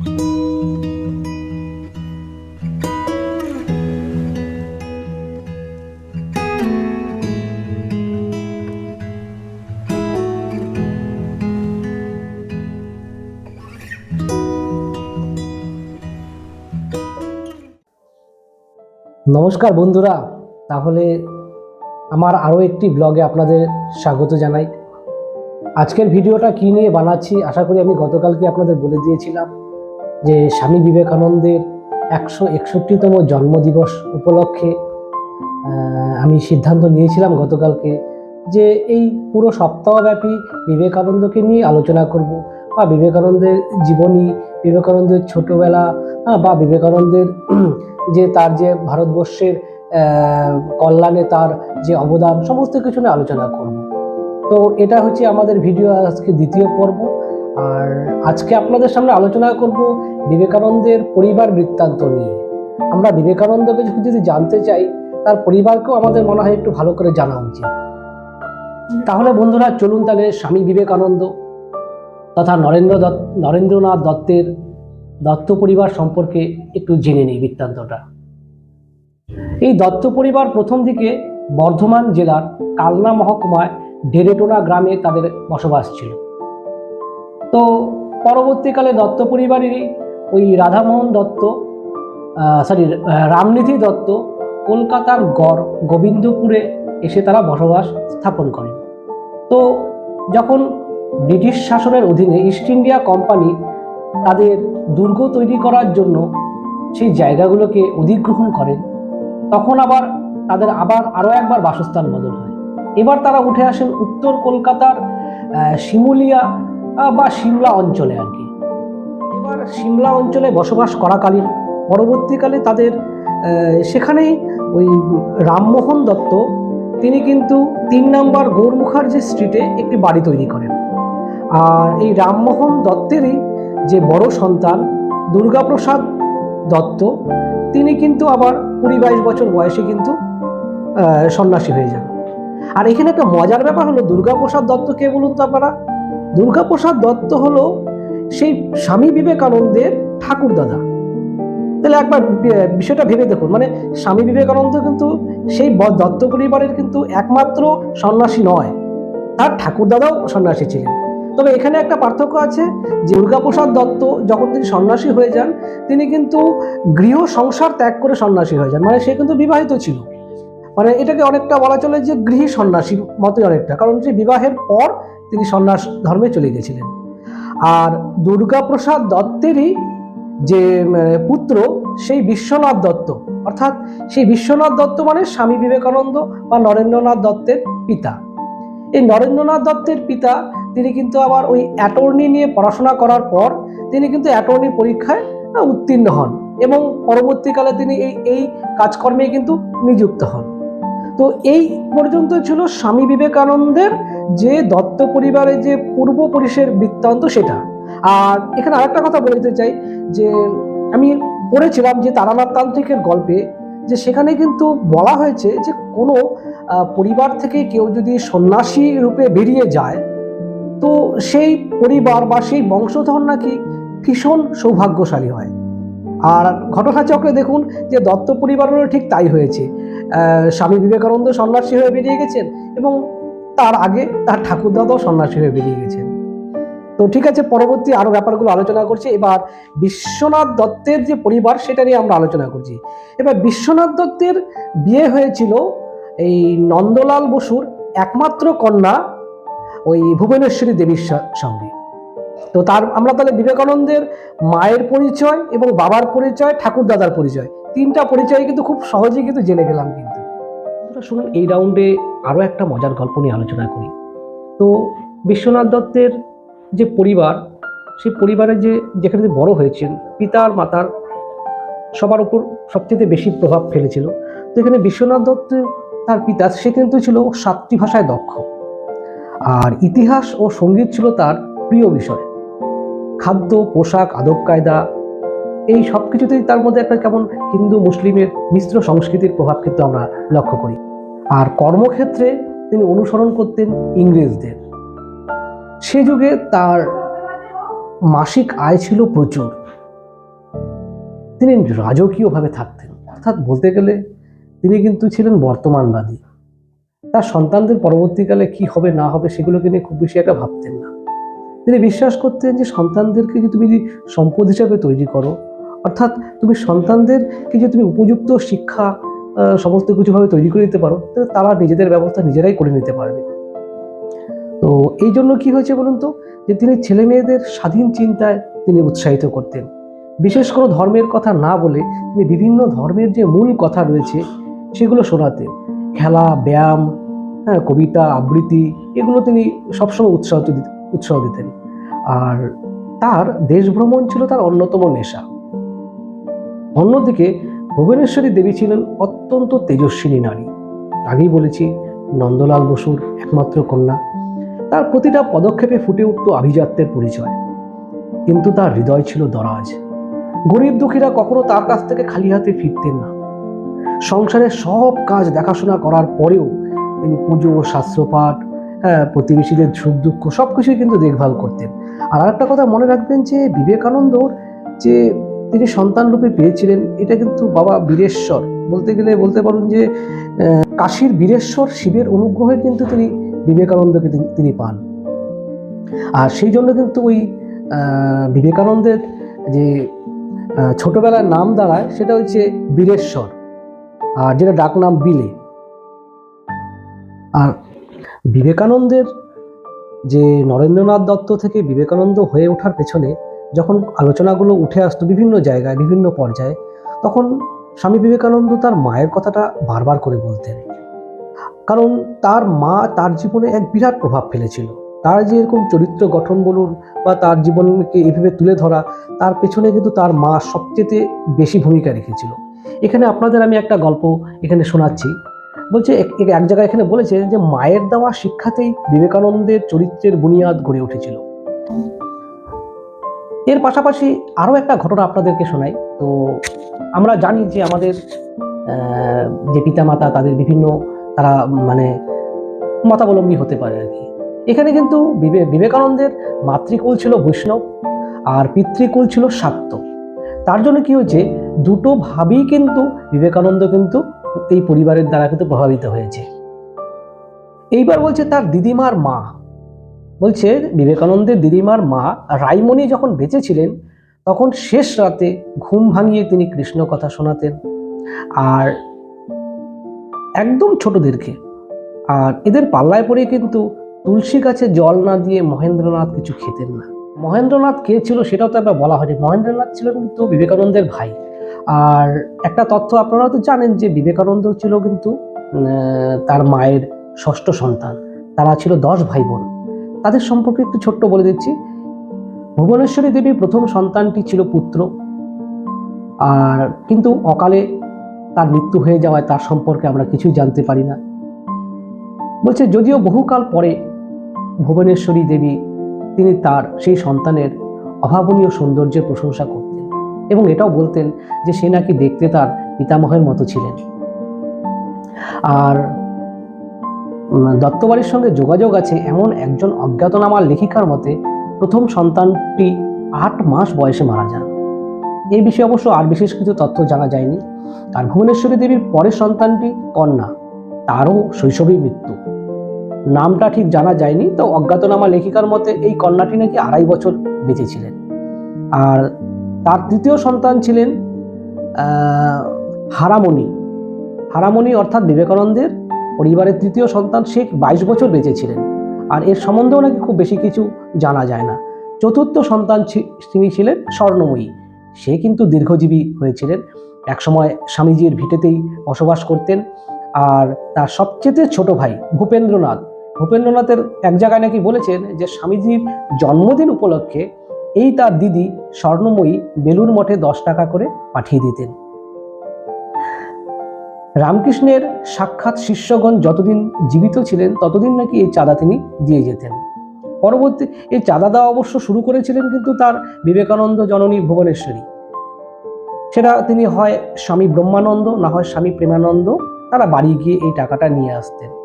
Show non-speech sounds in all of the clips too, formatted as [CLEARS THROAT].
নমস্কার বন্ধুরা, তাহলে আমার আরও একটি ব্লগে আপনাদের স্বাগত জানাই। আজকের ভিডিওটা কী নিয়ে বানাচ্ছি, আশা করি আমি গতকালকে আপনাদের বলে দিয়েছিলাম। যে স্বামী বিবেকানন্দের একশো একষট্টিতম জন্মদিবস উপলক্ষে আমি সিদ্ধান্ত নিয়েছিলাম গতকালকে যে এই পুরো সপ্তাহব্যাপী বিবেকানন্দকে নিয়ে আলোচনা করব বা বিবেকানন্দের জীবনী, বিবেকানন্দের ছোটোবেলা বা বিবেকানন্দের [CLEARS THROAT] যে তার যে ভারতবর্ষের কল্যাণে তার যে অবদান, সমস্ত কিছু নিয়ে আলোচনা করব। তো এটা হচ্ছে আমাদের ভিডিও আজকে দ্বিতীয় পর্ব। আর আজকে আপনাদের সামনে আলোচনা করব বিবেকানন্দের পরিবার বৃত্তান্ত নিয়ে। আমরা বিবেকানন্দকে যদি- জানতে চাই, তার পরিবারকেও আমাদের মনে হয় একটু ভালো করে জানা উচিত। তাহলে বন্ধুরা, চলুন তাহলে স্বামী বিবেকানন্দ তথা নরেন্দ্র দত্ত, নরেন্দ্রনাথ দত্তের দত্ত পরিবার সম্পর্কে একটু জেনে নিই বৃত্তান্তটা। এই দত্ত পরিবার প্রথম দিকে বর্ধমান জেলার কালনা মহকুমায় ডেরেটোনা গ্রামে তাদের বসবাস ছিল। তো পরবর্তীকালে দত্ত পরিবারেরই ওই রাধামোহন দত্ত সরি রামনিধি দত্ত কলকাতার গড় গোবিন্দপুরে এসে তারা বসবাস স্থাপন করেন। তো যখন ব্রিটিশ শাসনের অধীনে ইস্ট ইন্ডিয়া কোম্পানি তাদের দুর্গ তৈরি করার জন্য সেই জায়গাগুলোকে অধিগ্রহণ করেন তখন আবার তাদের আবার আরও একবার বাসস্থান বদল হয়। এবার তারা উঠে আসেন উত্তর কলকাতার শিমুলিয়া বা শিমলা অঞ্চলে আর কি। এবার সিমলা অঞ্চলে বসবাস করাকালীন, পরবর্তীকালে তাদের সেখানেই ওই রামমোহন দত্ত, তিনি কিন্তু তিন নম্বর গৌর মুখার্জি স্ট্রিটে একটি বাড়ি তৈরি করেন। আর এই রামমোহন দত্তেরই যে বড় সন্তান, দুর্গাপ্রসাদ দত্ত, তিনি কিন্তু আবার কুড়ি বাইশ বছর বয়সে কিন্তু সন্ন্যাসী হয়ে যান। আর এখানে একটা মজার ব্যাপার হলো, দুর্গাপ্রসাদ দত্ত কে বলুন তো আপনারা, দুর্গাপ্রসাদ দত্ত হলো সেই স্বামী বিবেকানন্দের ঠাকুর দাদা তাহলে একবার বিষয়টা ভেবে দেখুন। মানে স্বামী বিবেকানন্দ কিন্তু সেই দত্ত পরিবারের কিন্তু একমাত্র সন্ন্যাসী নয়। তার ঠাকুর দাদাও সন্ন্যাসী ছিলেন। তবে এখানে একটা পার্থক্য আছে যে দুর্গাপ্রসাদ দত্ত যখন তিনি সন্ন্যাসী হয়ে যান, তিনি কিন্তু গৃহ সংসার ত্যাগ করে সন্ন্যাসী হয়ে যান। মানে সে কিন্তু বিবাহিত ছিল। মানে এটাকে অনেকটা বলা চলে যে গৃহী সন্ন্যাসীর মতোই অনেকটা। কারণ যে বিবাহের পর তিনি সন্ন্যাস ধর্মে চলে গেছিলেন। আর দুর্গাপ্রসাদ দত্তেরই যে পুত্র, সেই বিশ্বনাথ দত্ত। অর্থাৎ সেই বিশ্বনাথ দত্ত মানে স্বামী বিবেকানন্দ বা নরেন্দ্রনাথ দত্তের পিতা। এই নরেন্দ্রনাথ দত্তের পিতা, তিনি কিন্তু আবার ওই অ্যাটর্নি নিয়ে পড়াশোনা করার পর তিনি কিন্তু অ্যাটর্নি পরীক্ষায় উত্তীর্ণ হন এবং পরবর্তীকালে তিনি এই এই কাজকর্মে কিন্তু নিযুক্ত হন। তো এই পর্যন্ত ছিল স্বামী বিবেকানন্দের যে দত্ত পরিবারের যে পূর্বপুরুষের বৃত্তান্ত সেটা। আর এখানে আরেকটা কথা বলতে চাই, যে আমি পড়েছিলাম যে তারানাথ তান্ত্রিকের গল্পে, যে সেখানে কিন্তু বলা হয়েছে যে কোনো পরিবার থেকে কেউ যদি সন্ন্যাসী রূপে বেরিয়ে যায়, তো সেই পরিবার বা সেই বংশধর নাকি ভীষণ সৌভাগ্যশালী হয়। আর ঘটনাচক্রে দেখুন যে দত্ত পরিবারেরও ঠিক তাই হয়েছে। স্বামী বিবেকানন্দ সন্ন্যাসী হয়ে বেরিয়ে গেছেন এবং তার আগে তার ঠাকুরদাদাও সন্ন্যাসী হয়ে বেরিয়ে গেছেন। তো ঠিক আছে, পরবর্তী আরও ব্যাপারগুলো আলোচনা করছি। এবার বিশ্বনাথ দত্তের যে পরিবার, সেটা নিয়ে আমরা আলোচনা করছি। এবার বিশ্বনাথ দত্তের বিয়ে হয়েছিল এই নন্দলাল বসুর একমাত্র কন্যা ওই ভুবনেশ্বরী দেবীর সঙ্গে। তো তার, আমরা তাহলে বিবেকানন্দের মায়ের পরিচয় এবং বাবার পরিচয় ঠাকুর দাদার পরিচয়, তিনটা পরিচয় কিন্তু খুব সহজেই কিন্তু জেনে গেলাম কিন্তু। শুনুন, এই রাউন্ডে আরও একটা মজার গল্প নিয়ে আলোচনা করি। তো বিশ্বনাথ দত্তের যে পরিবার, সেই পরিবারে যে, যেখানে তিনি বড় হয়েছেন, পিতার মাতার সবার উপর সবচেয়ে বেশি প্রভাব ফেলেছিল। তো এখানে বিশ্বনাথ দত্ত, তার পিতা, সে কিন্তু ছিল সাতটি ভাষায় দক্ষ। আর ইতিহাস ও সংগীত ছিল তার প্রিয় বিষয়। খাদ্য, পোশাক, আদব, কায়দা, এই সব কিছুতেই তার মধ্যে একটা কেমন হিন্দু মুসলিমের মিশ্র সংস্কৃতির প্রভাব কিন্তু আমরা লক্ষ্য করি। আর কর্মক্ষেত্রে তিনি অনুসরণ করতেন ইংরেজদের। সে যুগে তার মাসিক আয় ছিল প্রচুর। তিনি রাজকীয়ভাবে থাকতেন। অর্থাৎ বলতে গেলে তিনি কিন্তু ছিলেন বর্তমানবাদী। তার সন্তানদের পরবর্তীকালে কি হবে, না হবে, সেগুলোকে নিয়ে খুব বেশি একটা ভাবতেন না। তিনি বিশ্বাস করতেন যে সন্তানদেরকে যদি তুমি সম্পদ হিসাবে তৈরি করো, অর্থাৎ তুমি সন্তানদেরকে যদি তুমি উপযুক্ত শিক্ষা সমস্ত কিছুভাবে তৈরি করে দিতে পারো, তাহলে তারা নিজেদের ব্যবস্থা নিজেরাই করে নিতে পারবে। তো এই জন্য কি হয়েছে বলুন তো? যে তিনি ছেলে মেয়েদের স্বাধীন চিন্তায় তিনি উৎসাহিত করতেন। বিশেষ কোনো ধর্মের কথা না বলে তিনি বিভিন্ন ধর্মের যে মূল কথা রয়েছে, সেগুলো শোনাতেন। খেলা, ব্যায়াম হ্যাঁ কবিতা, আবৃত্তি, এগুলো তিনি সবসময় উৎসাহ উৎসাহ দিতেন। আর তার দেশ ভ্রমণ ছিল তার অন্যতম নেশা। অন্যদিকে ভুবনেশ্বরী দেবী ছিলেন অত্যন্ত তেজস্বিনী নারী। আগেই বলেছি, নন্দলাল বসুর একমাত্র কন্যা। তার প্রতিটা পদক্ষেপে ফুটে উঠত আভিজাত্যের পরিচয়। কিন্তু তার হৃদয় ছিল দরাজ। গরিব দুঃখীরা কখনো তার কাছ থেকে খালি হাতে ফিরতেন না। সংসারের সব কাজ দেখাশোনা করার পরেও তিনি পুজো, শাস্ত্রপাঠ প্রতিবেশীদের সুখ, দুঃখ সব কিছুই কিন্তু দেখভাল করতেন। আর আরেকটা কথা মনে রাখবেন যে, বিবেকানন্দর যে তিনি সন্তানরূপে পেয়েছিলেন, এটা কিন্তু বাবা বীরেশ্বর। বলতে গেলে, বলতে পারেন যে কাশীর বীরেশ্বর শিবের অনুগ্রহে কিন্তু তিনি বিবেকানন্দকে তিনি- পান। আর সেই জন্য কিন্তু ওই বিবেকানন্দের যে ছোটবেলার নাম দাঁড়ায়, সেটা হচ্ছে বীরেশ্বর। আর যেটা ডাকনাম বিলে। আর বিবেকানন্দের যে নরেন্দ্রনাথ দত্ত থেকে বিবেকানন্দ হয়ে ওঠার পেছনে যখন আলোচনাগুলো উঠে আসতো বিভিন্ন জায়গায়, বিভিন্ন পর্যায়ে, তখন স্বামী বিবেকানন্দ তার মায়ের কথাটা বারবার করে বলতেন। কারণ তার মা তার জীবনে এক বিরাট প্রভাব ফেলেছিল। তার যে এরকম চরিত্র গঠন বলুন বা তার জীবনকে এভাবে তুলে ধরা, তার পেছনে কিন্তু তার মা সবচেয়ে বেশি ভূমিকা রেখেছিল। এখানে আপনাদের আমি একটা গল্প এখানে শোনাচ্ছি। বলছে, এক জায়গায় এখানে বলেছে যে, মায়ের দেওয়া শিক্ষাতেই বিবেকানন্দের চরিত্রের বুনিয়াদ গড়ে উঠেছিল। এর পাশাপাশি আরও একটা ঘটনা আপনাদেরকে শোনাই। তো আমরা জানি যে আমাদের যে পিতামাতা তাদের বিভিন্ন, তারা মানে মতাবলম্বী হতে পারে আর কি। এখানে কিন্তু বিবে- বিবেকানন্দের মাতৃকুল ছিল বৈষ্ণব আর পিতৃকুল ছিল শাক্ত। তার জন্য কি হয়েছে, দুটো ভাবেই কিন্তু বিবেকানন্দ কিন্তু এই পরিবারের দ্বারা কিন্তু প্রভাবিত হয়েছে। এইবার বলছে তার দিদিমার মা। বলছে বিবেকানন্দের দিদিমার মা রাইমণি যখন বেঁচে ছিলেন তখন শেষ রাতে ঘুম ভাঙিয়ে তিনি কৃষ্ণ কথা শোনাতেন। আর একদম ছোটদেরকে। আর এদের পাল্লায় পড়ে কিন্তু তুলসী গাছে জল না দিয়ে মহেন্দ্রনাথ কিছু খেতেন না। মহেন্দ্রনাথ কে ছিল সেটাও তো একটা বলা হয়নি। মহেন্দ্রনাথ ছিল কিন্তু বিবেকানন্দের ভাই। আর একটা তথ্য আপনারা তো জানেন যে বিবেকানন্দ ছিল কিন্তু তার মায়ের ষষ্ঠ সন্তান। তারা ছিল দশ ভাই বোন তাদের সম্পর্কে একটু ছোট্ট বলে দিচ্ছি। ভুবনেশ্বরী দেবীর প্রথম সন্তানটি ছিল পুত্র। আর কিন্তু অকালে তার মৃত্যু হয়ে যাওয়ায় তার সম্পর্কে আমরা কিছুই জানতে পারি না। বলছে, যদিও বহুকাল পরে ভুবনেশ্বরী দেবী, তিনি তার সেই সন্তানের অভাবনীয় সৌন্দর্যের প্রশংসা করতেন। এবং এটাও বলতেন যে সে নাকি দেখতে তার পিতামহের মতো ছিলেন। আর দত্তবাড়ির সঙ্গে যোগাযোগ আছে এমন একজন অজ্ঞাতনামা লেখিকার মতে, প্রথম সন্তানটি আট মাস বয়সে মারা যান। এই বিষয়ে অবশ্য আর বিশেষ কিছু তথ্য জানা যায়নি। আর ভুবনেশ্বরী দেবীর পরের সন্তানটি কন্যা, তারও শৈশবেই মৃত্যু। নামটা ঠিক জানা যায়নি, তো অজ্ঞাতনামা লেখিকার মতে এই কন্যাটি নাকি আড়াই বছর বেঁচে ছিলেন। আর তার তৃতীয় সন্তান ছিলেন হারামণি। হারামণি অর্থাৎ বিবেকানন্দের পরিবারের তৃতীয় সন্তান সে বাইশ বছর বেঁচে ছিলেন। আর এর সম্বন্ধেও নাকি খুব বেশি কিছু জানা যায় না। চতুর্থ সন্তান তিনি ছিলেন স্বর্ণময়ী। সে কিন্তু দীর্ঘজীবী হয়েছিলেন। একসময় স্বামীজির ভিটেতেই বসবাস করতেন। আর তার সবচেয়ে ছোট ভাই ভূপেন্দ্রনাথ। ভূপেন্দ্রনাথের এক জায়গায় নাকি বলেছেন যে, স্বামীজির জন্মদিন উপলক্ষে এই তার দিদি স্বর্ণময়ী বেলুর মঠে দশ টাকা করে পাঠিয়ে দিতেন। রামকৃষ্ণের সাক্ষাৎ শিষ্যগণ যতদিন জীবিত ছিলেন, ততদিন নাকি এই চাঁদা তিনি দিয়ে যেতেন। পরবর্তী, এই চাঁদা দেওয়া অবশ্য শুরু করেছিলেন কিন্তু তার বিবেকানন্দ জননী ভুবনেশ্বরী। সেটা তিনি হয় স্বামী ব্রহ্মানন্দ, না হয় স্বামী প্রেমানন্দ, তারা বাড়ি গিয়ে এই টাকাটা নিয়ে আসতেন।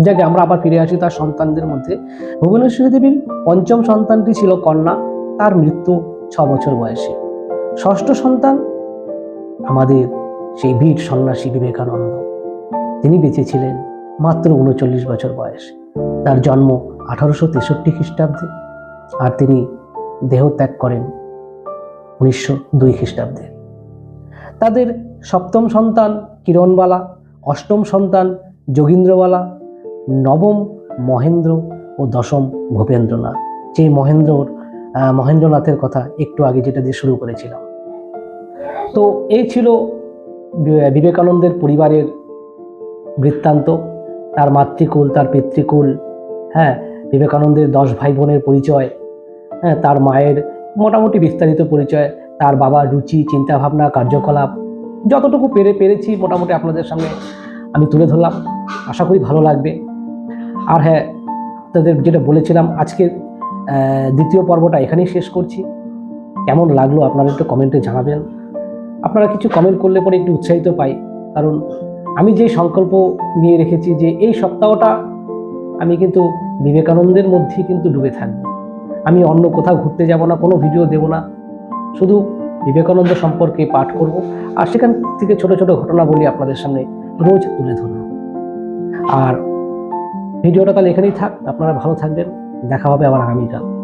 যাকে আমরা আবার ফিরে আসি তার সন্তানদের মধ্যে। ভুবনেশ্বরী দেবীর পঞ্চম সন্তানটি ছিল কন্যা, তার মৃত্যু ছ বছর বয়সে। ষষ্ঠ সন্তান আমাদের সেই বীর সন্ন্যাসী বিবেকানন্দ। তিনি বেঁচে ছিলেন মাত্র উনচল্লিশ বছর বয়স। তার জন্ম আঠারোশো তেষট্টি খ্রিস্টাব্দে আর তিনি দেহত্যাগ করেন উনিশশো দুই খ্রিস্টাব্দে। তাদের সপ্তম সন্তান কিরণবালা, অষ্টম সন্তান যোগীন্দ্রবালা নবম মহেন্দ্র ও দশম ভূপেন্দ্রনাথ। যে মহেন্দ্রর মহেন্দ্রনাথের কথা একটু আগে যেটা দিয়ে শুরু করেছিলাম। তো এই ছিল বিবেকানন্দের পরিবারের বৃত্তান্ত। তার মাতৃকুল, তার পিতৃকুল হ্যাঁ বিবেকানন্দের দশ ভাই বোনের পরিচয় হ্যাঁ তার মায়ের মোটামুটি বিস্তারিত পরিচয়, তার বাবার রুচি, চিন্তাভাবনা, কার্যকলাপ, যতটুকু পেরে, পেরেছি, মোটামুটি আপনাদের সামনে আমি তুলে ধরলাম। আশা করি ভালো লাগবে। আর হ্যাঁ আপনাদের যেটা বলেছিলাম, আজকে দ্বিতীয় পর্বটা এখানেই শেষ করছি। কেমন লাগল আপনারা একটু কমেন্টে জানাবেন। আপনারা কিছু কমেন্ট করলে পরে একটু উৎসাহিত পাই। কারণ আমি যে সংকল্প নিয়ে রেখেছি যে এই সপ্তাহটা আমি কিন্তু বিবেকানন্দের মধ্যেই কিন্তু ডুবে থাকব। আমি অন্য কোথাও ঘুরতে যাব না, কোনো ভিডিও দেব না। শুধু বিবেকানন্দ সম্পর্কে পাঠ করব। আর সেখান থেকে ছোট ছোট ঘটনা বলি আপনাদের সামনে রোজ তুলে ধরব। আর ভিডিওটা তাহলে এখানেই থাক। আপনারা ভালো থাকবেন। দেখা হবে আবার আগামীকাল।